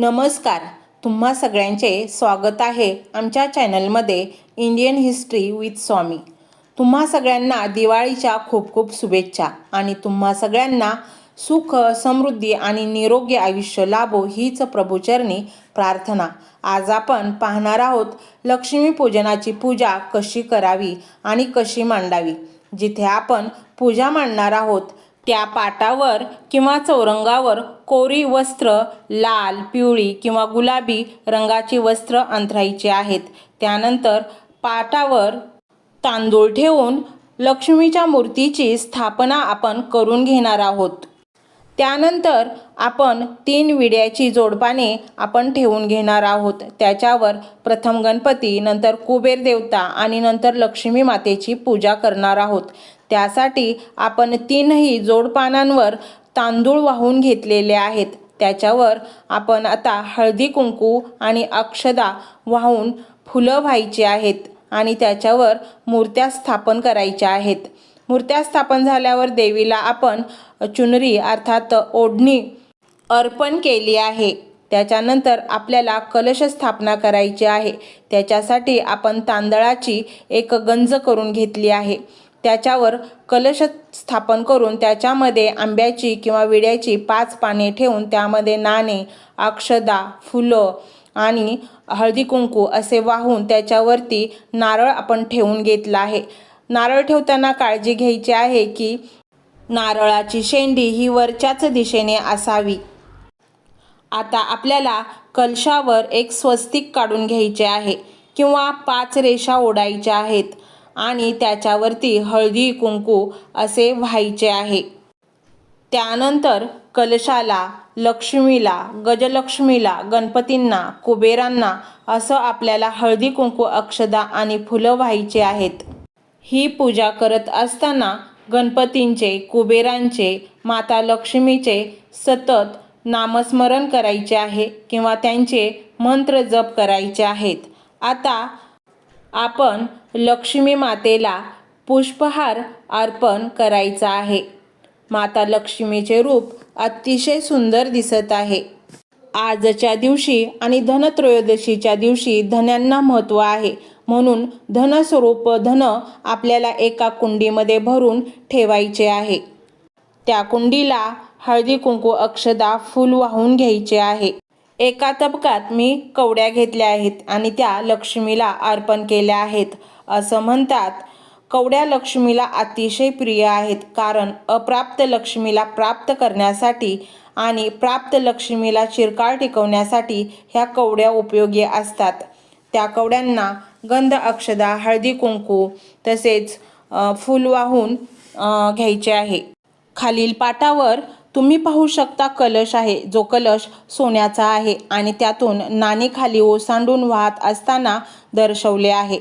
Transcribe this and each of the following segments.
नमस्कार. तुम्हा सगळ्यांचे स्वागत आहे आमच्या चॅनलमध्ये इंडियन हिस्ट्री विथ स्वामी. तुम्हा सगळ्यांना दिवाळीच्या खूप खूप शुभेच्छा आणि तुम्हा सगळ्यांना सुख समृद्धी आणि निरोगी आयुष्य लाभो हीच प्रभूचरणी प्रार्थना. आज आपण पाहणार आहोत लक्ष्मीपूजनाची पूजा कशी करावी आणि कशी मांडावी. जिथे आपण पूजा मांडणार आहोत त्या पाटावर किंवा चौरंगावर कोरी वस्त्र लाल पिवळी किंवा गुलाबी रंगाची वस्त्र अंथरायची आहेत. त्यानंतर पाटावर तांदूळ ठेवून लक्ष्मीच्या मूर्तीची स्थापना आपण करून घेणार आहोत. त्यानंतर आपण तीन विड्याची जोडपाने आपण ठेवून घेणार आहोत. त्याच्यावर प्रथम गणपती नंतर कुबेर देवता आणि नंतर लक्ष्मी मातेची पूजा करणार आहोत. त्यासाठी आपण तीनही जोडपानांवर तांदूळ वाहून घेतलेले आहेत. त्याच्यावर आपण आता हळदी कुंकू आणि अक्षदा वाहून फुलं व्हायची आहेत आणि त्याच्यावर मूर्त्या स्थापन करायच्या आहेत. मूर्त्या स्थापन झाल्यावर देवीला आपण चुनरी अर्थात ओढणी अर्पण केली आहे. त्याच्यानंतर आपल्याला कलश स्थापना करायची आहे. त्याच्यासाठी आपण तांदळाची एक गंज करून घेतली आहे. त्याच्यावर कलश स्थापन करून त्याच्यामध्ये आंब्याची किंवा विड्याची पाच पाने ठेवून त्यामध्ये नाणे अक्षदा फुलं आणि हळदी कुंकू असे वाहून त्याच्यावरती नारळ आपण ठेवून घेतला आहे. नारळ ठेवताना काळजी घ्यायची आहे की नारळाची शेंडी ही वरच्याच दिशेने असावी. आता आपल्याला कलशावर एक स्वस्तिक काढून घ्यायचे आहे किंवा पाच रेषा ओढायच्या आहेत. आणि त्याच्यावरती हळदी कुंकू असे व्हायचे आहे. त्यानंतर कलशाला लक्ष्मीला गजलक्ष्मीला गणपतींना कुबेरांना असं आपल्याला हळदी कुंकू अक्षदा आणि फुलं व्हायचे आहेत. ही पूजा करत असताना गणपतींचे कुबेरांचे माता लक्ष्मीचे सतत नामस्मरण करायचे आहे किंवा त्यांचे मंत्र जप करायचे आहेत. आता आपण लक्ष्मी मातेला पुष्पहार अर्पण करायचा आहे. माता लक्ष्मीचे रूप अतिशय सुंदर दिसत आहे. आजच्या दिवशी आणि धनत्रयोदशीच्या दिवशी धन्यांना महत्त्व आहे. म्हणून धनस्वरूप धन आपल्याला एका कुंडीमध्ये भरून ठेवायचे आहे. त्या कुंडीला हळदी कुंकू अक्षदा फूल वाहून घ्यायचे आहे. एका तबकात मी कवड्या घेतल्या आहेत आणि त्या लक्ष्मीला अर्पण केल्या आहेत. असं म्हणतात कवड्या लक्ष्मीला अतिशय प्रिय आहेत कारण अप्राप्त लक्ष्मीला प्राप्त करण्यासाठी आणि प्राप्त लक्ष्मीला चिरकाळ टिकवण्यासाठी ह्या कवड्या उपयोगी असतात. त्या कवड्यांना गंध अक्षदा हळदी कुंकू तसेच फुल फूल वाहून घ्यायचे आहे. खालील पाटावर तुम्ही पाहू शकता कलश आहे जो कलश सोन्याचा आहे आणि त्यातून नाणी खाली ओसांडून वाहत असताना दर्शवले आहे.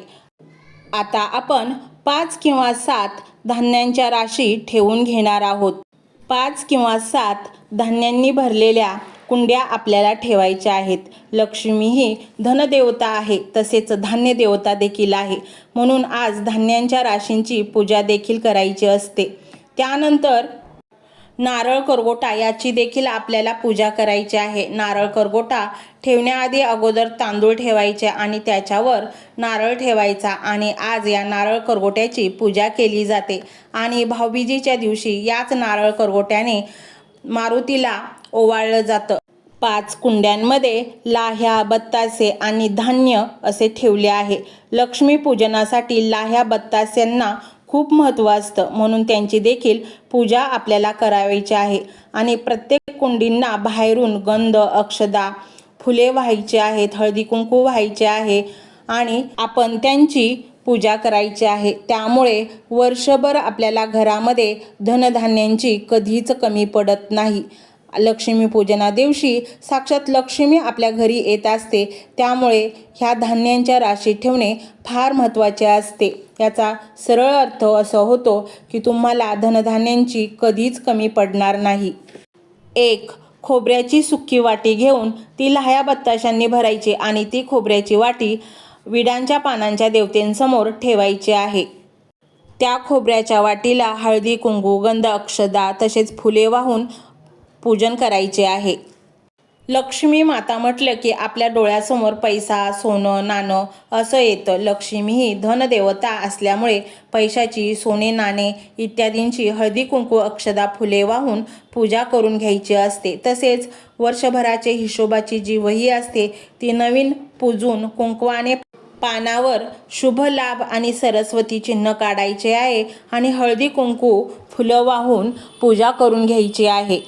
आता आपण पाच किंवा सात धान्यांच्या राशी ठेवून घेणार आहोत. पाच किंवा सात धान्यांनी भरलेल्या कुंड्या आपल्याला ठेवायच्या आहेत. लक्ष्मी ही धनदेवता आहे तसेच धान्य देवता देखील आहे. म्हणून आज धान्यांच्या राशींची पूजा देखील करायची असते. त्यानंतर नारळ करगोटा याची देखील आपल्याला पूजा करायची आहे. नारळ करगोटा ठेवण्याआधी अगोदर तांदूळ ठेवायचे आणि त्याच्यावर नारळ ठेवायचा आणि आज या नारळ करगोट्याची पूजा केली जाते. आणि भाऊबीजीच्या दिवशी याच नारळ करगोट्याने मारुतीला ओवाळलं जातं. पाच कुंड्यांमध्ये लाह्या बत्तासे आणि धान्य असे ठेवले आहे. लक्ष्मीपूजनासाठी लाह्या बत्तास्यांना खूप महत्त्व असतं. म्हणून त्यांची देखील पूजा आपल्याला करावायची आहे. आणि प्रत्येक कुंडींना बाहेरून गंध अक्षदा फुले व्हायची आहेत हळदी कुंकू व्हायचे आहे आणि आपण त्यांची पूजा करायची आहे. त्यामुळे वर्षभर आपल्याला घरामध्ये धनधान्यांची कधीच कमी पडत नाही. लक्ष्मीपूजना दिवशी साक्षात लक्ष्मी आपल्या घरी येत असते. त्यामुळे ह्या धान्यांच्या राशी ठेवणे फार महत्त्वाचे असते. याचा सरळ अर्थ असा होतो की तुम्हाला धनधान्यांची कधीच कमी पडणार नाही. एक खोबऱ्याची सुक्की वाटी घेऊन ती लाह्या बत्ताशांनी भरायची आणि ती खोबऱ्याची वाटी विडांच्या पानांच्या देवतेंसमोर ठेवायची आहे. त्या खोबऱ्याच्या वाटीला हळदी कुंकू गंध अक्षदा तसेच फुले वाहून पूजन करायचे आहे. लक्ष्मी माता म्हटलं की आपल्या डोळ्यासमोर पैसा सोनं नाणं असं येतं. लक्ष्मी ही धनदेवता असल्यामुळे पैशाची सोने नाणे इत्यादींची हळदी कुंकू अक्षदा फुले वाहून पूजा करून घ्यायची असते. तसेच वर्षभराचे हिशोबाची जी वही असते ती नवीन पुजून कुंकवाने पानावर शुभ लाभ आणि सरस्वती चिन्ह काढायचे आहे आणि हळदी कुंकू फुलं वाहून पूजा करून घ्यायची आहे.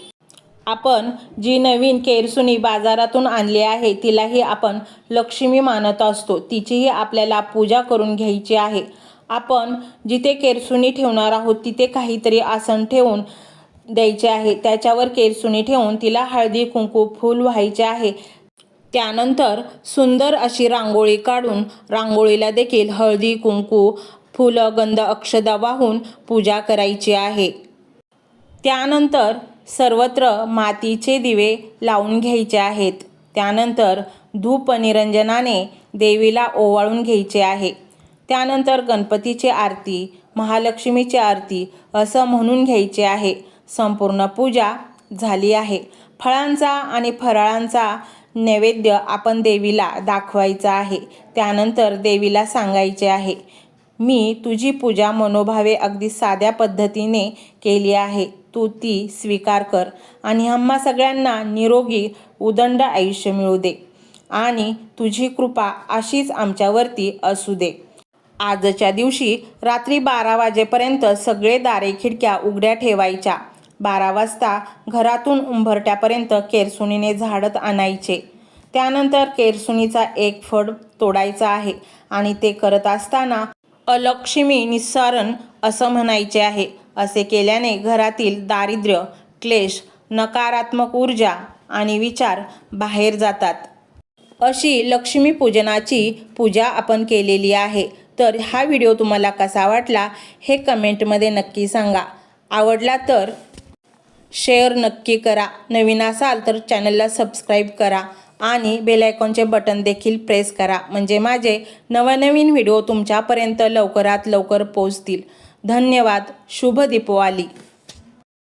आपण जी नवीन केरसुनी बाजारातून आणली आहे तिलाही आपण लक्ष्मी मानत असतो. तिचीही आपल्याला पूजा करून घ्यायची आहे. आपण जिथे केरसुनी ठेवणार आहोत तिथे काहीतरी आसन ठेवून द्यायचे आहे. त्याच्यावर केरसुनी ठेवून तिला हळदी कुंकू फूल व्हायचे आहे. त्यानंतर सुंदर अशी रांगोळी काढून रांगोळीला देखील हळदी कुंकू फुलं गंध अक्षदा वाहून पूजा करायची आहे. त्यानंतर सर्वत्र मातीचे दिवे लावून घ्यायचे आहेत. त्यानंतर धूप निरंजनाने देवीला ओवाळून घ्यायचे आहे. त्यानंतर गणपतीची आरती महालक्ष्मीची आरती असं म्हणून घ्यायचे आहे. संपूर्ण पूजा झाली आहे. फळांचा आणि फराळांचा नैवेद्य आपण देवीला दाखवायचा आहे. त्यानंतर देवीला सांगायचे आहे. मी तुझी पूजा मनोभावे अगदी साध्या पद्धतीने केली आहे. तू ती स्वीकार कर आणि आम्हा सगळ्यांना निरोगी उदंड आयुष्य मिळू दे आणि तुझी कृपा अशीच आमच्यावरती असू दे. आजच्या दिवशी रात्री बारा वाजेपर्यंत सगळे दारे खिडक्या उघड्या ठेवायच्या. बारा वाजता घरातून उंबरट्यापर्यंत केरसुणीने झाडत आणायचे. त्यानंतर केरसुणीचा एक फड तोडायचा आहे आणि ते करत असताना अलक्ष्मी निस्सारण असं म्हणायचे आहे. असे केल्याने घरातील दारिद्र्य क्लेश नकारात्मक ऊर्जा आणि विचार बाहेर जातात. अशी लक्ष्मीपूजनाची पूजा आपण केलेली आहे. तर हा व्हिडिओ तुम्हाला कसा वाटला हे कमेंटमध्ये नक्की सांगा. आवडला तर शेअर नक्की करा. नवीन असाल तर चॅनलला सबस्क्राईब करा. आणि बेलायकॉनचे बटन देखील प्रेस करा. म्हणजे माझे नवनवीन व्हिडिओ तुमच्यापर्यंत लवकरात लवकर पोचतील धन्यवाद. शुभ दीपावली.